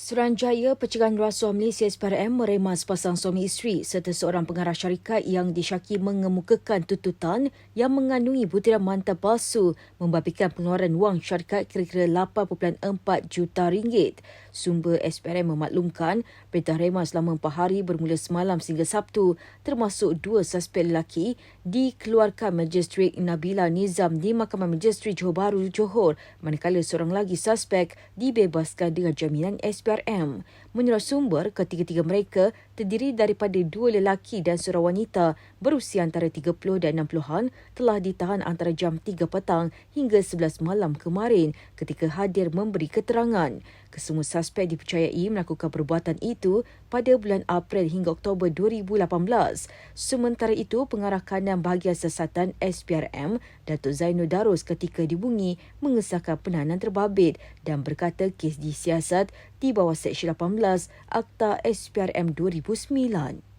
Suruhanjaya Pencegahan Rasuah Malaysia SPRM meremas pasang suami isteri serta seorang pengarah syarikat yang disyaki mengemukakan tuntutan yang mengandungi butiran manta palsu membabitkan pengeluaran wang syarikat kira-kira 8.4 juta ringgit. Sumber SPRM memaklumkan perintah remas selama 4 hari bermula semalam sehingga Sabtu termasuk dua suspek lelaki dikeluarkan Majistrik Nabila Nizam di Mahkamah Majistrik Johor Bahru, Johor manakala seorang lagi suspek dibebaskan dengan jaminan SPRM. Menurut sumber, ketiga-tiga mereka terdiri daripada dua lelaki dan seorang wanita berusia antara 30 dan 60-an telah ditahan antara jam 3 petang hingga 11 malam kemarin ketika hadir memberi keterangan. Kesemua suspek dipercayai melakukan perbuatan itu pada bulan April hingga Oktober 2018. Sementara itu, pengarah kanan bahagian siasatan SPRM, Datuk Zainul Darus ketika dibungi mengesahkan penahanan terbabit dan berkata kes disiasat di bawah Seksyen 18 Akta SPRM 2009.